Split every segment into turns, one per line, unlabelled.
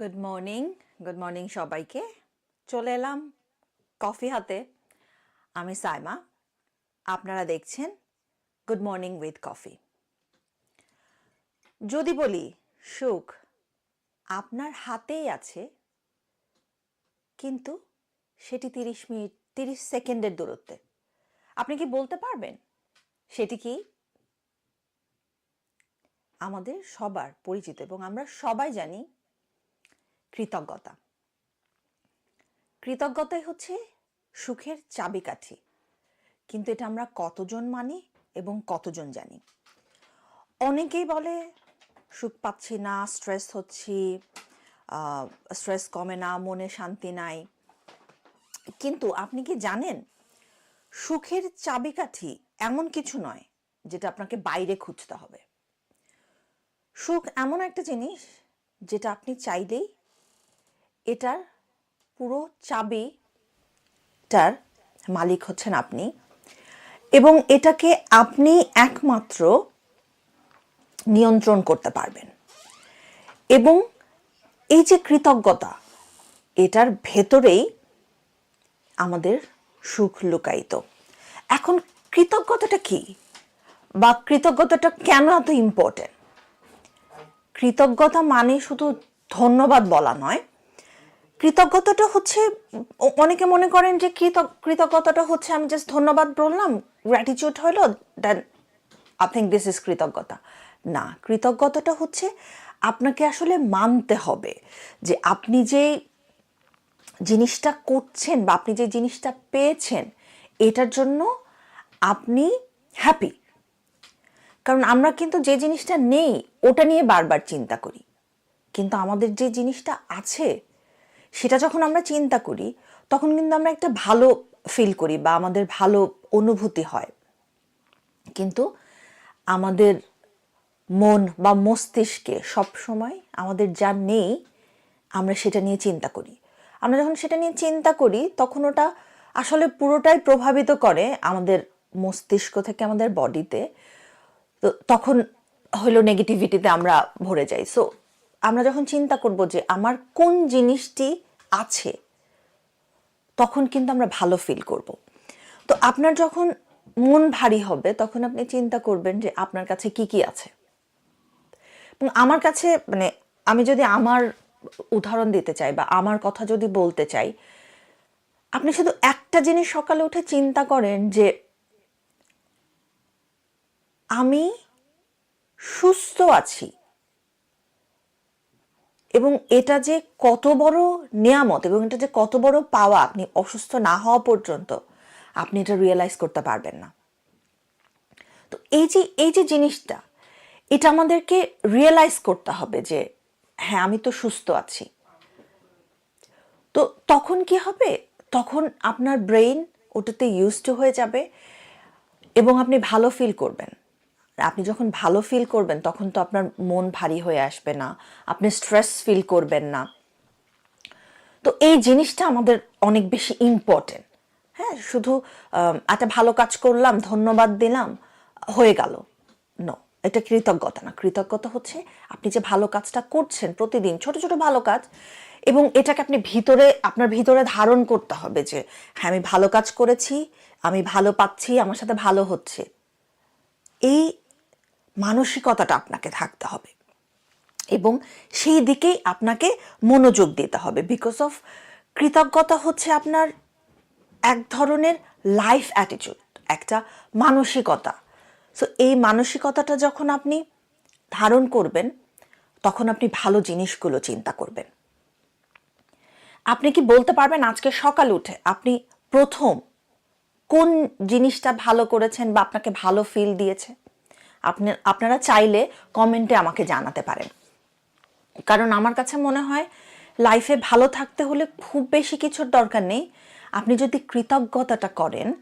Good morning good morning সবাইকে। চলে এলাম কফি হাতে। আমি সাইমা। আপনারা দেখছেন গুড মর্নিং উইথ কফি যদি বলি, সুখ আপনার হাতেই আছে, কিন্তু সেটি তিরিশ মিনিট, তিরিশ সেকেন্ডের দূরত্বে। আপনি কি বলতে পারবেন? সেটি কি? আমাদের সবার পরিচিত এবং আমরা সবাই জানি কৃতজ্ঞতা। কৃতজ্ঞতাই হচ্ছে সুখের চাবিকাঠি। কিন্তু এটা আমরা কতজন মানি এবং কতজন জানি? অনেকেই বলে সুখ পাচ্ছি না স্ট্রেস হচ্ছি স্ট্রেস কমে না, মনে শান্তি নাই। কিন্তু আপনি কি জানেন, সুখের চাবিকাঠি এমন কিছু নয় যেটা আপনাকে বাইরে খুঁজতে হবে। সুখ এমন একটা জিনিস যেটা আপনি চাইলেই এটার পুরো চাবিটার মালিক হচ্ছেন আপনি। এবং এটাকে আপনি একমাত্র নিয়ন্ত্রণ করতে পারবেন। এবং এই যে কৃতজ্ঞতা, এটার ভেতরেই আমাদের সুখ লুকায়িত। এখন কৃতজ্ঞতাটা কি? বা কৃতজ্ঞতাটা কেন এত ইম্পর্টেন্ট কৃতজ্ঞতা মানে শুধু ধন্যবাদ বলা নয়। কৃতজ্ঞতাটা হচ্ছে, অনেকে মনে করেন যে কৃতজ্ঞ কৃতজ্ঞতাটা হচ্ছে আমি জাস্ট ধন্যবাদ বললাম গ্র্যাটিচিউড হলো then I think this is কৃতজ্ঞতা। না, কৃতজ্ঞতাটা হচ্ছে আপনাকে আসলে মানতে হবে যে আপনি যে জিনিসটা করছেন বা আপনি যে জিনিসটা পেয়েছেন, এটার জন্য আপনি হ্যাপি কারণ আমরা কিন্তু যে জিনিসটা নেই, ওটা নিয়ে বারবার চিন্তা করি। কিন্তু আমাদের যে জিনিসটা আছে, সেটা যখন আমরা চিন্তা করি, তখন কিন্তু আমরা একটা ভালো ফিল করি বা আমাদের ভালো অনুভূতি হয়। কিন্তু আমাদের মন বা মস্তিষ্কে সব সময় আমাদের যা নেই, আমরা সেটা নিয়ে চিন্তা করি। আমরা যখন সেটা নিয়ে চিন্তা করি, তখন ওটা আসলে পুরোটাই প্রভাবিত করে আমাদের মস্তিষ্ক থেকে আমাদের বডিতে। তো তখন হলো নেগেটিভিটিতে আমরা ভরে যাই। সো আমরা যখন চিন্তা করব যে আমার কোন জিনিসটি আছে, তখন কিন্তু আমরা ভালো ফিল করব। তো আপনার যখন মন ভারী হবে, তখন আপনি চিন্তা করবেন যে আপনার কাছে কি কি আছে। আমার কাছে মানে আমি যদি আমার উদাহরণ দিতে চাই বা আমার কথা যদি বলতে চাই, আপনি শুধু একটা জিনিস সকালে উঠে চিন্তা করেন যে আমি সুস্থ আছি। এবং এটা যে কত বড় নিয়ামত এবং এটা যে কত বড় পাওয়া আপনি অসুস্থ না হওয়া পর্যন্ত, আপনি এটা রিয়েলাইজ করতে পারবেন না। তো এই যে এই যে জিনিসটা এটা আমাদেরকে রিয়েলাইজ করতে হবে যে হ্যাঁ আমি তো সুস্থ আছি। তো তখন কি হবে? তখন আপনার ব্রেইন ওটাতে ইউজ টু হয়ে যাবে এবং আপনি ভালো ফিল করবেন। আপনি যখন ভালো ফিল করবেন, তখন তো আপনার মন ভারী হয়ে আসবে না, আপনি স্ট্রেস ফিল করবেন না। তো এই জিনিসটা আমাদের অনেক বেশি ইম্পর্টেন্ট হ্যাঁ শুধু একটা ভালো কাজ করলাম, ধন্যবাদ দিলাম, হয়ে গেল। নো এটা কৃতজ্ঞতা না। কৃতজ্ঞতা হচ্ছে আপনি যে ভালো কাজটা করছেন প্রতিদিন, ছোট ছোট ভালো কাজ এবং এটাকে আপনি ভিতরে, আপনার ভিতরে ধারণ করতে হবে যে হ্যাঁ আমি ভালো কাজ করেছি, আমি ভালো পাচ্ছি, আমার সাথে ভালো হচ্ছে। এই মানসিকতাটা আপনাকে থাকতে হবে এবং সেই দিকেই আপনাকে মনোযোগ দিতে হবে বিকজ অফ কৃতজ্ঞতা হচ্ছে আপনার এক ধরনের লাইফ অ্যাটিটিউড একটা মানসিকতা। সো এই মানসিকতাটা যখন আপনি ধারণ করবেন, তখন আপনি ভালো জিনিসগুলো চিন্তা করবেন। আপনি কি বলতে পারবেন আজকে সকাল উঠে আপনি প্রথম কোন জিনিসটা ভালো করেছেন বা আপনাকে ভালো ফিল দিয়েছে? আপনি, আপনারা চাইলে কমেন্টে আমাকে জানাতে পারেন। কারণ আমার কাছে মনে হয় লাইফে ভালো থাকতে হলে খুব বেশি কিছুর দরকার নেই। আপনি যদি কৃতজ্ঞতাটা করেন,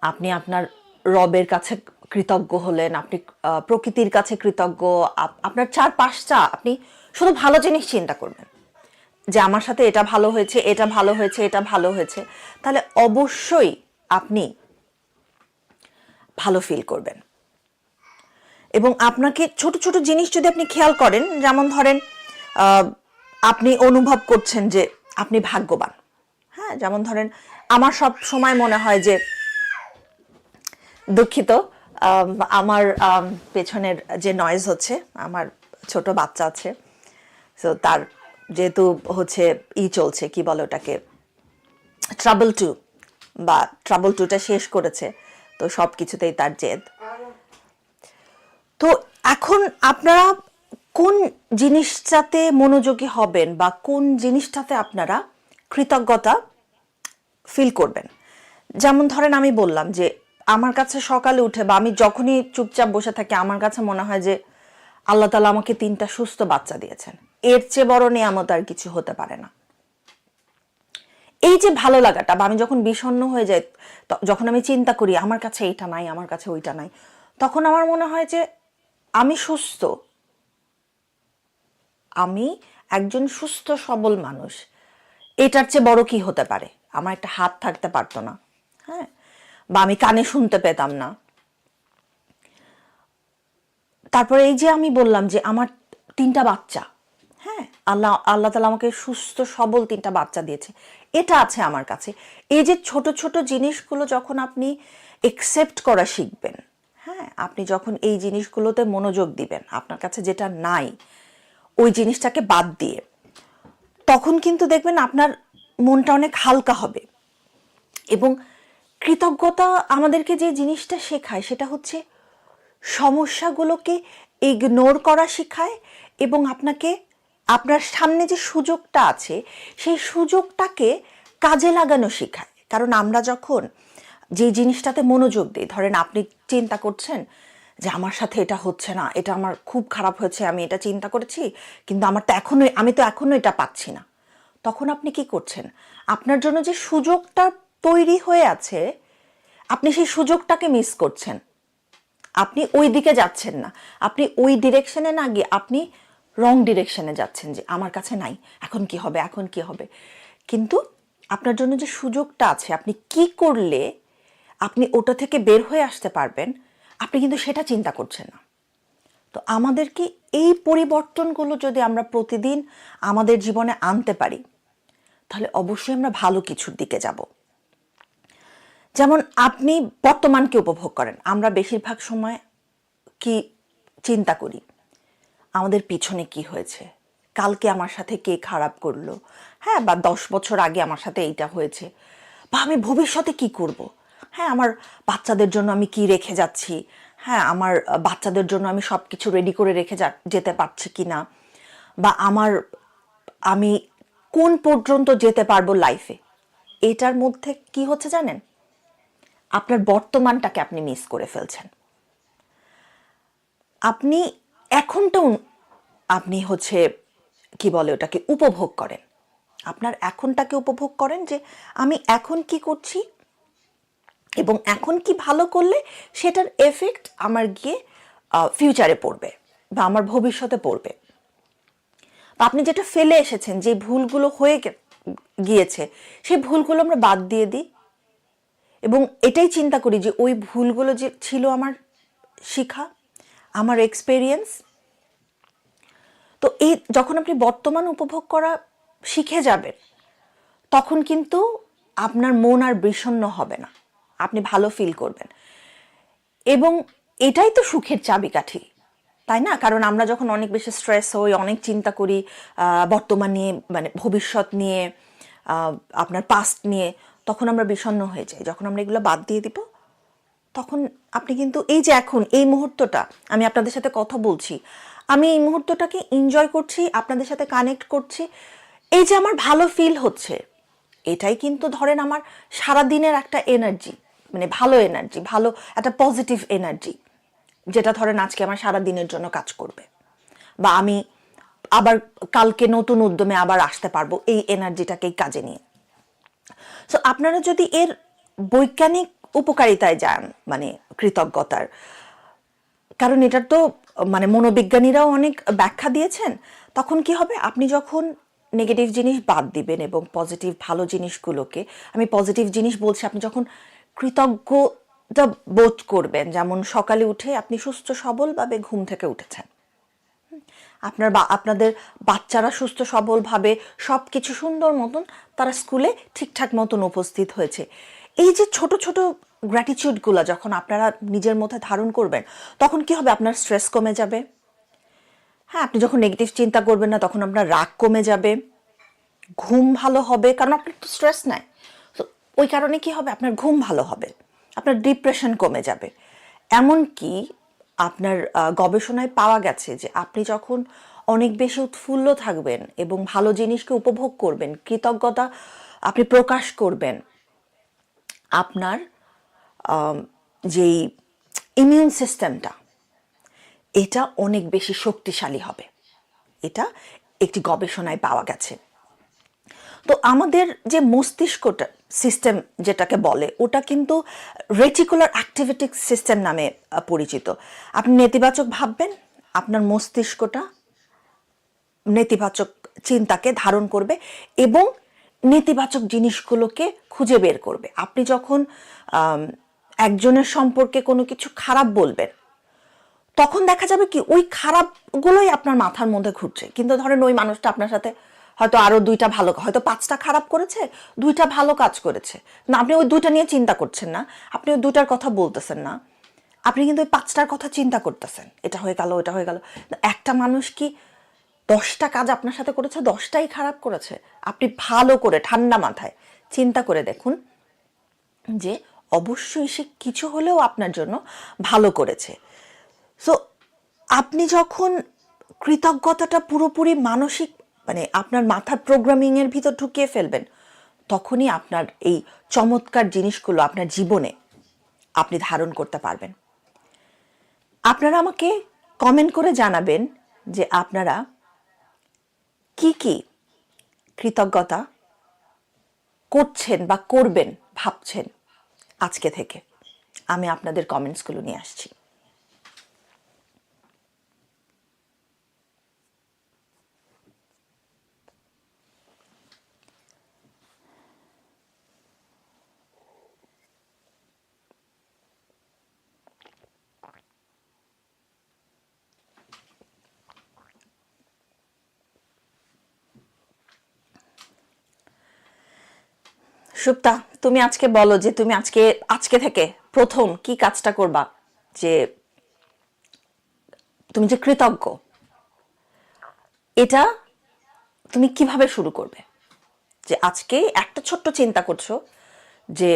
আপনি আপনার রবের কাছে কৃতজ্ঞ হলেন, আপনি প্রকৃতির কাছে কৃতজ্ঞ, আপ- আপনার চারপাশটা আপনি শুধু ভালো জিনিস চিন্তা করবেন। যে আমার সাথে এটা ভালো হয়েছে, এটা ভালো হয়েছে, এটা ভালো হয়েছে, তাহলে অবশ্যই আপনি ভালো ফিল করবেন। এবং আপনাকে ছোট ছোট জিনিস যদি আপনি খেয়াল করেন, যেমন ধরেন আপনি অনুভব করছেন যে আপনি ভাগ্যবান। হ্যাঁ যেমন ধরেন, আমার সব সময় মনে হয় যে দুঃখিত। আমার পেছনের যে নয়েজ হচ্ছে, আমার ছোট বাচ্চা আছে। তো তার যেহেতু হচ্ছে ই চলছে, কি বলে ওটাকে? ট্রাবল টু বা ট্রাবল টুটা শেষ করেছে, তো সব কিছুতেই তার জেদ। তো এখন আপনারা কোন জিনিসটাতে মনোযোগী হবেন বা কোন জিনিসটাতে আপনারা কৃতজ্ঞতা ফিল করবেন? যেমন ধরেন আমি বললাম যে আমার কাছে সকালে উঠে বা আমি যখনই চুপচাপ বসে থাকি, আমার কাছে মনে হয় যে আল্লাহ তালা আমাকে তিনটা সুস্থ বাচ্চা দিয়েছেন। এর চেয়ে বড় নিয়ামত আর কিছু হতে পারে না। এই যে ভালো লাগাটা বা আমি যখন বিষণ্ণ হয়ে যাই যখন আমি চিন্তা করি, আমার কাছে এইটা নাই, আমার কাছে ওইটা নাই, তখন আমার মনে হয় যে আমি সুস্থ। আমি একজন সুস্থ, সবল মানুষ। এটার চেয়ে বড় কি হতে পারে? আমার একটা হাত থাকতে পারতো না। বা আমি কানে শুনতে পেতাম না। তারপরে এই যে আমি বললাম যে আমার তিনটা বাচ্চা হ্যাঁ আল্লাহ আল্লাহ তালা আমাকে সুস্থ, সবল তিনটা বাচ্চা দিয়েছে। এটা আছে আমার কাছে। এই যে ছোট ছোট জিনিসগুলো যখন আপনি একসেপ্ট করা শিখবেন হ্যাঁ আপনি যখন এই জিনিসগুলোতে মনোযোগ দিবেন, আপনার কাছে যেটা নাই, ওই জিনিসটাকে বাদ দিয়ে, তখন কিন্তু দেখবেন আপনার মনটা অনেক হালকা হবে। এবং কৃতজ্ঞতা আমাদেরকে যে জিনিসটা শেখায়, সেটা হচ্ছে সমস্যাগুলোকে ইগনোর করা শেখায় এবং আপনাকে, আপনার সামনে যে সুযোগটা আছে, সেই সুযোগটাকে কাজে লাগানো শেখায়। কারণ আমরা যখন যে জিনিসটাতে মনোযোগ দিই, ধরেন আপনি চিন্তা করছেন যে আমার সাথে এটা হচ্ছে না, এটা আমার খুব খারাপ হয়েছে, আমি এটা চিন্তা করেছি, কিন্তু আমার তো এখনও আমি তো এখনও এটা পাচ্ছি না। তখন আপনি কি করছেন? আপনার জন্য যে সুযোগটা তৈরি হয়ে আছে, আপনি সেই সুযোগটাকে মিস করছেন। আপনি ওই দিকে যাচ্ছেন না। আপনি ওই ডিরেকশনে না গিয়ে আপনি রং ডিরেকশনে যাচ্ছেন যে, আমার কাছে নাই, এখন কি হবে, এখন কি হবে? কিন্তু আপনার জন্য যে সুযোগটা আছে, আপনি কি করলে আপনি ওটা থেকে বের হয়ে আসতে পারবেন, আপনি কিন্তু সেটা চিন্তা করছেন না। তো আমাদেরকে এই পরিবর্তনগুলো যদি আমরা প্রতিদিন আমাদের জীবনে আনতে পারি, তাহলে অবশ্যই আমরা ভালো কিছুর দিকে যাব। যেমন আপনি বর্তমানকে উপভোগ করেন, আমরা বেশিরভাগ সময় কি চিন্তা করি, আমাদের পিছনে কি হয়েছে, কালকে আমার সাথে কে খারাপ করল হ্যাঁ বা দশ বছর আগে আমার সাথে এইটা হয়েছে, বা আমি ভবিষ্যতে কি করব হ্যাঁ আমার বাচ্চাদের জন্য আমি কি রেখে যাচ্ছি হ্যাঁ আমার বাচ্চাদের জন্য আমি সব কিছু রেডি করে রেখে যেতে পারছি কি না বা আমার, আমি কোন পর্যন্ত যেতে পারব লাইফে এটার মধ্যে কি হচ্ছে জানেন? আপনার বর্তমানটাকে আপনি মিস করে ফেলছেন। আপনি এখনটাও আপনি হচ্ছে, কি বলে ওটাকে, উপভোগ করেন। আপনার এখনটাকে উপভোগ করেন যে, আমি এখন কি করছি এবং এখন কি ভালো করলে সেটার এফেক্ট আমার গিয়ে ফিউচারে পড়বে বা আমার ভবিষ্যতে পড়বে। বা আপনি যেটা ফেলে এসেছেন, যে ভুলগুলো হয়ে গিয়েছে, সেই ভুলগুলো আমরা বাদ দিয়ে দিই। এবং এটাই চিন্তা করি যে ওই ভুলগুলো যে ছিল আমার শিখা, আমার এক্সপেরিয়েন্স তো এই যখন আপনি বর্তমান উপভোগ করা শিখে যাবেন, তখন কিন্তু আপনার মন আর বিষণ্ণ হবে না। আপনি ভালো ফিল করবেন। এবং এটাই তো সুখের চাবিকাঠি, তাই না? কারণ আমরা যখন অনেক বেশি স্ট্রেস হই, অনেক চিন্তা করি বর্তমান নিয়ে মানে ভবিষ্যৎ নিয়ে আপনার পাস্ট নিয়ে তখন আমরা বিষণ্ণ হয়ে যাই। যখন আমরা এগুলো বাদ দিয়ে দিব, তখন আপনি কিন্তু এই যে এখন, এই মুহূর্তটা, আমি আপনাদের সাথে কথা বলছি, আমি এই মুহূর্তটাকে এনজয় করছি, আপনাদের সাথে কানেক্ট করছি, এই যে আমার ভালো ফিল হচ্ছে, এটাই কিন্তু ধরেন আমার সারা দিনের একটা এনার্জি মানে ভালো এনার্জি ভালো, একটা পজিটিভ এনার্জি যেটা ধরেন আজকে আমার সারা দিনের জন্য কাজ করবে। বা আমি আবার কালকে নতুন উদ্যমে আবার আসতে পারব, এই এনার্জিটাকেই কাজে নিয়ে। সো আপনারা যদি এর বৈজ্ঞানিক উপকারিতায় যান মানে কৃতজ্ঞতার, কারণ এটার তো মানে মনোবিজ্ঞানীরাও অনেক ব্যাখ্যা দিয়েছেন, তখন কি হবে? আপনি যখন নেগেটিভ জিনিস বাদ দিবেন এবং পজিটিভ ভালো জিনিসগুলোকে, আমি পজিটিভ জিনিস বলছি, আপনি যখন কৃতজ্ঞতা বোধ করবেন, যেমন সকালে উঠে আপনি সুস্থ, সবলভাবে ঘুম থেকে উঠেছেন। আপনার বা, আপনাদের বাচ্চারা সুস্থ, সবলভাবে সব কিছু সুন্দর মতন তারা স্কুলে ঠিকঠাক মতন উপস্থিত হয়েছে। এই যে ছোট ছোট গ্র্যাটিচিউডগুলো যখন আপনারা নিজের মধ্যে ধারণ করবেন, তখন কি হবে? আপনার স্ট্রেস কমে যাবে। হ্যাঁ আপনি যখন নেগেটিভ চিন্তা করবেন না, তখন আপনার রাগ কমে যাবে। ঘুম ভালো হবে, কারণ আপনার তো স্ট্রেস নাই। তো ওই কারণে কি হবে? আপনার ঘুম ভালো হবে। আপনার ডিপ্রেশন কমে যাবে। এমনকি আপনার গবেষণায় পাওয়া গেছে যে আপনি যখন অনেক বেশি উৎফুল্ল থাকবেন এবং ভালো জিনিসকে উপভোগ করবেন, কৃতজ্ঞতা আপনি প্রকাশ করবেন, আপনার যেই ইমিউন সিস্টেমটা এটা অনেক বেশি শক্তিশালী হবে। এটা একটি গবেষণায় পাওয়া গেছে। তো আমাদের যে মস্তিষ্কটা সিস্টেম যেটাকে বলে, ওটা কিন্তু রেটিকুলার অ্যাক্টিভিটি সিস্টেম নামে পরিচিত। আপনি নেতিবাচক ভাববেন, আপনার মস্তিষ্কটা নেতিবাচক চিন্তাকে ধারণ করবে এবং নেতিবাচক জিনিসগুলোকে খুঁজে বের করবে। আপনি যখন একজনের সম্পর্কে কোনো কিছু খারাপ বলবেন, তখন দেখা যাবে কি ওই খারাপগুলোই আপনার মাথার মধ্যে ঘুরছে। কিন্তু ধরেন ওই মানুষটা আপনার সাথে হয়তো আরও দুইটা ভালো, হয়তো পাঁচটা খারাপ করেছে, দুইটা ভালো কাজ করেছে। না, আপনি ওই দুইটা নিয়ে চিন্তা করছেন না। আপনি ওই দুইটার কথা বলতেছেন না। আপনি কিন্তু ওই পাঁচটার কথা চিন্তা করতেছেন। এটা হয়ে গেল এটা হয়ে গেল। একটা মানুষ কি দশটা কাজ আপনার সাথে করেছে, দশটাই খারাপ করেছে? আপনি ভালো করে ঠান্ডা মাথায় চিন্তা করে দেখুন যে অবশ্যই সে কিছু হলেও আপনার জন্য ভালো করেছে। সো আপনি যখন কৃতজ্ঞতাটা পুরোপুরি মানসিক মানে আপনার মাথার প্রোগ্রামিং এর ভিতর ঢুকিয়ে ফেলবেন, তখনই আপনার এই চমৎকার জিনিসগুলো আপনার জীবনে আপনি ধারণ করতে পারবেন। আপনারা আমাকে কমেন্ট করে জানাবেন যে আপনারা কি কি কৃতজ্ঞতা করছেন বা করবেন, ভাবছেন আজকে থেকে। আমি আপনাদের কমেন্টসগুলো নিয়ে আসছি। সুপ্তা, তুমি আজকে বলো যে তুমি আজকে আজকে থেকে প্রথম কি কাজটা করবা? যে তুমি যে কৃতজ্ঞ, এটা তুমি কীভাবে শুরু করবে? যে আজকে একটা ছোট্ট চিন্তা করছ যে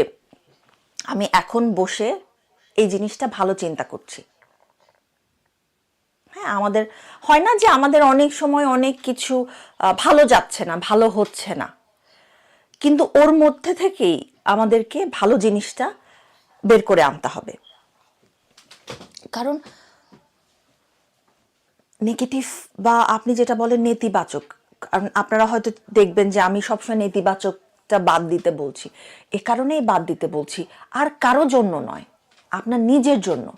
আমি এখন বসে এই জিনিসটা ভালো চিন্তা করছি। হ্যাঁ আমাদের, হয় না যে আমাদের অনেক সময় অনেক কিছু ভালো যাচ্ছে না, ভালো হচ্ছে না। কিন্তু ওর মধ্যে থেকেই আমাদেরকে ভালো জিনিসটা বের করে আনতে হবে। কারণ নেগেটিভ বা আপনি যেটা বলেন নেতিবাচক, কারণ আপনারা হয়তো দেখবেন যে আমি সবসময় নেতিবাচকটা বাদ দিতে বলছি। এ কারণেই বাদ দিতে বলছি। আর কারও জন্য নয়, আপনার নিজের জন্য।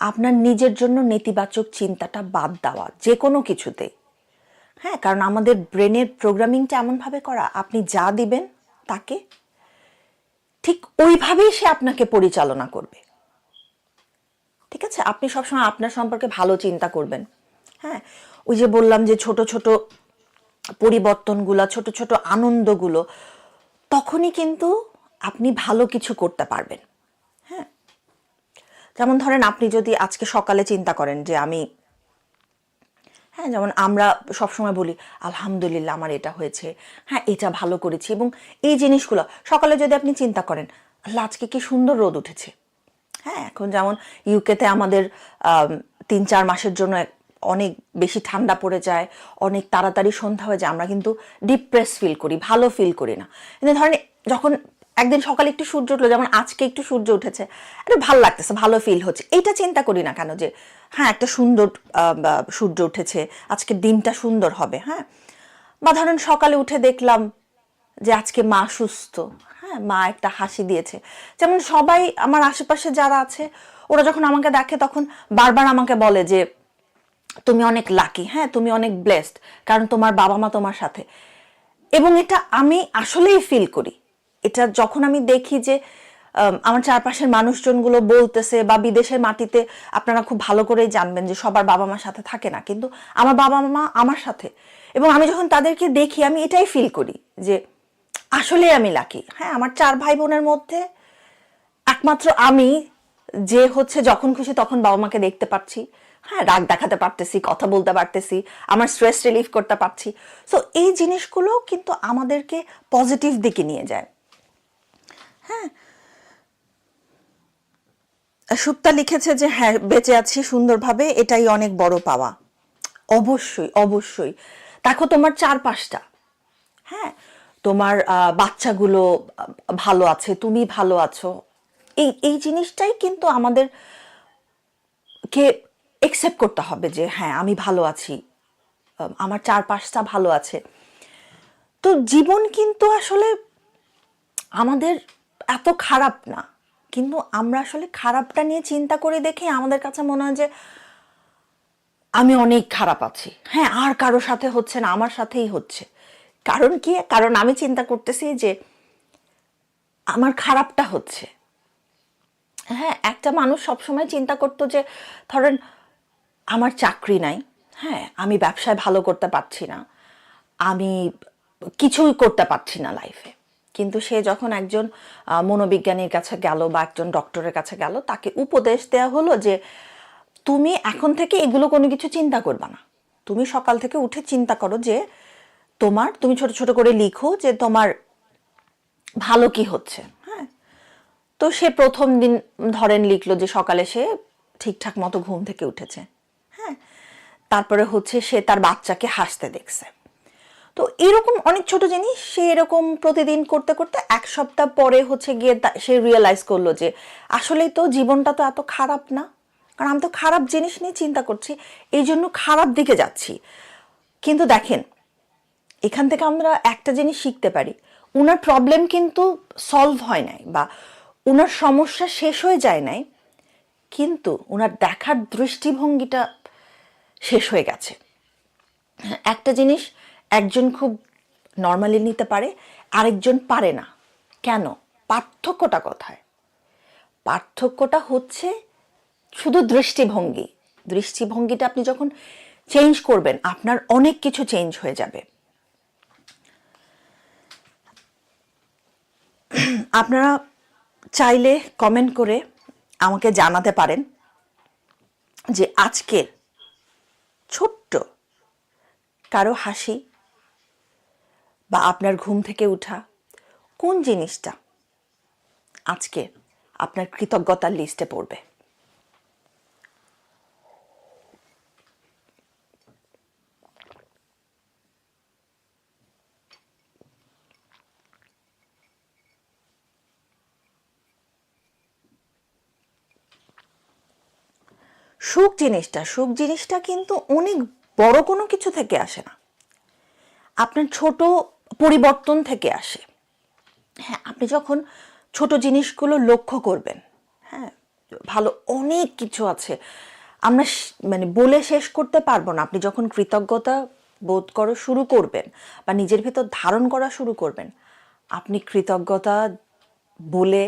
আপনার নিজের জন্য নেতিবাচক চিন্তাটা বাদ দেওয়া যে কোনো কিছুতে। হ্যাঁ কারণ আমাদের ব্রেনের প্রোগ্রামিংটা এমনভাবে করা, আপনি যা দিবেন তাকে ঠিক ওইভাবেই সে আপনাকে পরিচালনা করবে। ঠিক আছে? আপনি সবসময় আপনার সম্পর্কে ভালো চিন্তা করবেন। হ্যাঁ ওই যে বললাম যে ছোট ছোট পরিবর্তনগুলো, ছোট ছোট আনন্দগুলো, তখনই কিন্তু আপনি ভালো কিছু করতে পারবেন। হ্যাঁ? যেমন ধরেন, আপনি যদি আজকে সকালে চিন্তা করেন যে আমি হ্যাঁ যেমন আমরা সবসময় বলি, আলহামদুলিল্লাহ আমার এটা হয়েছে। হ্যাঁ এটা ভালো করেছি এবং এই জিনিসগুলো, সকালে যদি আপনি চিন্তা করেন, আল্লাহ, আজকে কি সুন্দর রোদ উঠেছে? হ্যাঁ এখন যেমন ইউকেতে আমাদের তিন চার মাসের জন্য অনেক বেশি ঠান্ডা পড়ে যায়, অনেক তাড়াতাড়ি সন্ধ্যা হয়ে যায়, আমরা কিন্তু ডিপ্রেস ফিল করি, ভালো ফিল করি না। কিন্তু ধরেন, যখন একদিন সকালে একটু সূর্য উঠল, যেমন আজকে একটু সূর্য উঠেছে, একটু ভালো লাগতেছে, ভালো ফিল হচ্ছে। এইটা চিন্তা করি না কেন যে হ্যাঁ একটা সুন্দর সূর্য উঠেছে, আজকে দিনটা সুন্দর হবে হ্যাঁ? বা ধরেন সকালে উঠে দেখলাম যে আজকে মা সুস্থ হ্যাঁ মা একটা হাসি দিয়েছে। যেমন সবাই, আমার আশেপাশে যারা আছে, ওরা যখন আমাকে দেখে তখন বারবার আমাকে বলে যে, তুমি অনেক লাকি হ্যাঁ তুমি অনেক ব্লেসড কারণ তোমার বাবা মা তোমার সাথে। এবং এটা আমি আসলেই ফিল করি। এটা যখন আমি দেখি যে আম, আমার চারপাশের মানুষজনগুলো বলতেছে বা বিদেশের মাটিতে আপনারা খুব ভালো করেই জানবেন যে সবার বাবা মার সাথে থাকে না। কিন্তু আমার বাবা মা আমার সাথে। এবং আমি যখন তাদেরকে দেখি আমি এটাই ফিল করি যে আসলে আমি লাকি হ্যাঁ আমার চার ভাই বোনের মধ্যে একমাত্র আমি যে হচ্ছে যখন খুশি তখন বাবা মাকে দেখতে পাচ্ছি। হ্যাঁ রাগ দেখাতে পারতেছি কথা বলতে পারতেছি আমার স্ট্রেস রিলিফ করতে পারছি। সো এই জিনিসগুলো কিন্তু আমাদেরকে পজিটিভ দিকে নিয়ে যায়। হ্যাঁ। সুপ্তা লিখেছে যে হ্যাঁ বেঁচে আছি সুন্দরভাবে, এটাই অনেক বড় পাওয়া। অবশ্যই অবশ্যই। দেখো তোমার চার পাঁচটা হ্যাঁ তোমার বাচ্চাগুলো ভালো আছে, তুমি ভালো আছো। এই এই জিনিসটাই কিন্তু আমাদের কে একসেপ্ট করতে হবে যে হ্যাঁ আমি ভালো আছি আমার চারপাশটা ভালো আছে। তো জীবন কিন্তু আসলে আমাদের এত খারাপ না। কিন্তু আমরা আসলে খারাপটা নিয়ে চিন্তা করে দেখে আমাদের কাছে মনে হয় যে, আমি অনেক খারাপ আছি। হ্যাঁ আর কারও সাথে হচ্ছে না, আমার সাথেই হচ্ছে। কারণ কি? কারণ আমি চিন্তা করতেছি যে, আমার খারাপটা হচ্ছে। হ্যাঁ একটা মানুষ সবসময় চিন্তা করতো যে, ধরেন, আমার চাকরি নাই। হ্যাঁ আমি ব্যবসায় ভালো করতে পারছি না। আমি কিছুই করতে পারছি না লাইফে কিন্তু সে যখন একজন মনোবিজ্ঞানীর কাছে গেল বা একজন ডক্টরের কাছে গেল, তাকে উপদেশ দেওয়া হলো যে, তুমি এখন থেকে এগুলো কোনো কিছু চিন্তা করবে না। তুমি সকাল থেকে উঠে চিন্তা করো যে, তোমার, তুমি ছোট ছোট করে লিখো যে তোমার ভালো কি হচ্ছে। হ্যাঁ? তো সে প্রথম দিন ধরেন লিখলো যে সকালে সে ঠিকঠাক মতো ঘুম থেকে উঠেছে। হ্যাঁ? তারপরে হচ্ছে সে তার বাচ্চাকে হাসতে দেখছে। তো এরকম অনেক ছোট জিনিস সে এরকম প্রতিদিন করতে করতে এক সপ্তাহ পরে হচ্ছে গিয়ে সে রিয়েলাইজ করল যে আসলেই তো জীবনটা তো এত খারাপ না। কারণ আমি তো খারাপ জিনিস নিয়ে চিন্তা করছি, এই জন্য খারাপ দিকে যাচ্ছি। কিন্তু দেখেন, এখান থেকে আমরা একটা জিনিস শিখতে পারি। ওনার প্রবলেম কিন্তু সলভ হয় নাই বা ওনার সমস্যা শেষ হয়ে যায় নাই, কিন্তু ওনার দেখার দৃষ্টিভঙ্গিটা শেষ হয়ে গেছে। একটা জিনিস একজন খুব নর্মালি নিতে পারে, আরেকজন পারে না। কেন? পার্থক্যটা কোথায়? পার্থক্যটা হচ্ছে শুধু দৃষ্টিভঙ্গি। দৃষ্টিভঙ্গিটা আপনি যখন চেঞ্জ করবেন, আপনার অনেক কিছু চেঞ্জ হয়ে যাবে। আপনারা চাইলে কমেন্ট করে আমাকে জানাতে পারেন যে আজকের ছোট্ট, কারও হাসি বা আপনার ঘুম থেকে উঠা, কোন জিনিসটা আজকে আপনার কৃতজ্ঞতার লিস্টে পড়বে? সুখ জিনিসটা সুখ জিনিসটা কিন্তু অনেক বড় কোনো কিছু থেকে আসে না। আপনার ছোট পরিবর্তন থেকে আসে। হ্যাঁ আপনি যখন ছোট জিনিসগুলো লক্ষ্য করবেন হ্যাঁ ভালো অনেক কিছু আছে, আমরা মানে বলে শেষ করতে পারব না। আপনি যখন কৃতজ্ঞতা বোধ করা শুরু করবেন বা নিজের ভিতর ধারণ করা শুরু করবেন, আপনি কৃতজ্ঞতা বলে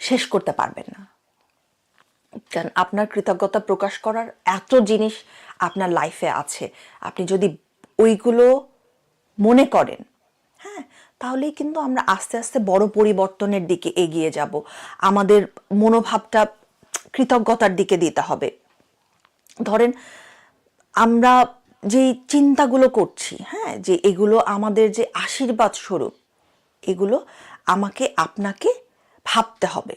শেষ করতে পারবেন না। কারণ আপনার কৃতজ্ঞতা প্রকাশ করার এত জিনিস আপনার লাইফে আছে। আপনি যদি ওইগুলো মনে করেন। হ্যাঁ তাহলেই কিন্তু আমরা আস্তে আস্তে বড় পরিবর্তনের দিকে এগিয়ে যাব। আমাদের মনোভাবটা কৃতজ্ঞতার দিকে দিতে হবে। ধরেন, আমরা যে চিন্তাগুলো করছি হ্যাঁ যে এগুলো আমাদের যে আশীর্বাদ স্বরূপ, এগুলো আমাকে আপনাকে ভাবতে হবে।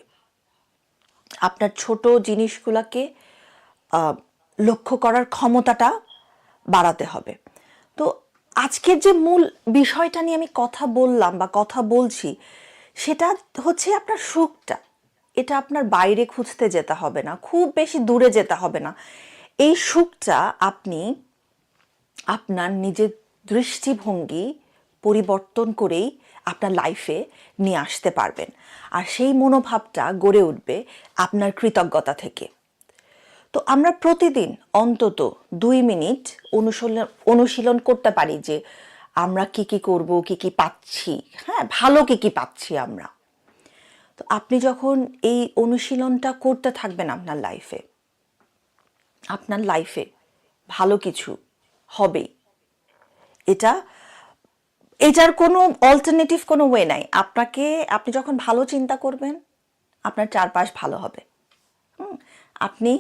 আপনার ছোট জিনিসগুলোকে লক্ষ্য করার ক্ষমতাটা বাড়াতে হবে। আজকের যে মূল বিষয়টা নিয়ে আমি কথা বললাম বা কথা বলছি, সেটা হচ্ছে আপনার সুখটা। এটা আপনার বাইরে খুঁজতে যেতে হবে না, খুব বেশি দূরে যেতে হবে না। এই সুখটা আপনি আপনার নিজের দৃষ্টিভঙ্গি পরিবর্তন করেই আপনার লাইফে নিয়ে আসতে পারবেন। আর সেই মনোভাবটা গড়ে উঠবে আপনার কৃতজ্ঞতা থেকে। তো আমরা প্রতিদিন অন্তত দুই মিনিট অনুশীলন অনুশীলন করতে পারি যে আমরা কি কি করব, কি কি পাচ্ছি হ্যাঁ ভালো কি কি পাচ্ছি আমরা। তো আপনি যখন এই অনুশীলনটা করতে থাকবেন আপনার লাইফে আপনার লাইফে ভালো কিছু হবেই। এটা, এটার কোনো অল্টারনেটিভ কোনো ওয়ে নাই। আপনাকে, আপনি যখন ভালো চিন্তা করবেন, আপনার চারপাশ ভালো হবে। আপনি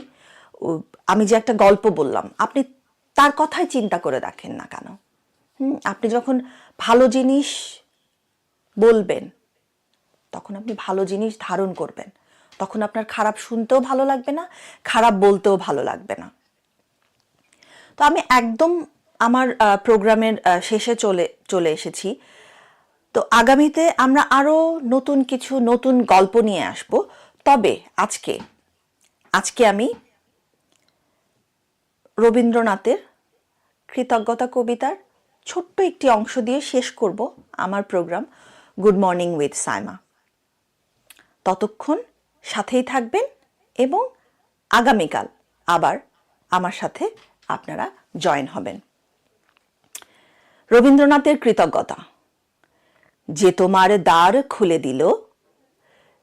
আমি যে একটা গল্প বললাম, আপনি তার কথাই চিন্তা করে দেখেন না কেন? আপনি যখন ভালো জিনিস বলবেন, তখন আপনি ভালো জিনিস ধারণ করবেন। তখন আপনার খারাপ শুনতেও ভালো লাগবে না, খারাপ বলতেও ভালো লাগবে না। তো আমি একদম আমার প্রোগ্রামের শেষে চলে চলে এসেছি। তো আগামীতে আমরা আরও নতুন কিছু, নতুন গল্প নিয়ে আসব। তবে আজকে আজকে আমি রবীন্দ্রনাথের কৃতজ্ঞতা কবিতার ছোট্ট একটি অংশ দিয়ে শেষ করব আমার program good morning with Saima ততক্ষণ সাথেই থাকবেন এবং আগামীকাল আবার আমার সাথে আপনারা জয়েন হবেন। রবীন্দ্রনাথের কৃতজ্ঞতা যে তোমার দ্বার খুলে দিল,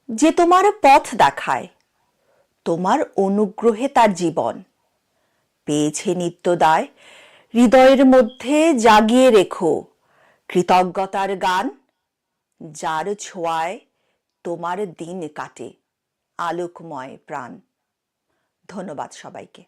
যে তোমার পথ দেখায়, তোমার অনুগ্রহে তার জীবন পেয়েছে নিত্যদায়। হৃদয়ের মধ্যে জাগিয়ে রেখো কৃতজ্ঞতার গান, যার ছোঁয়ায় তোমার দিন কাটে আলোকময় প্রাণ। ধন্যবাদ সবাইকে।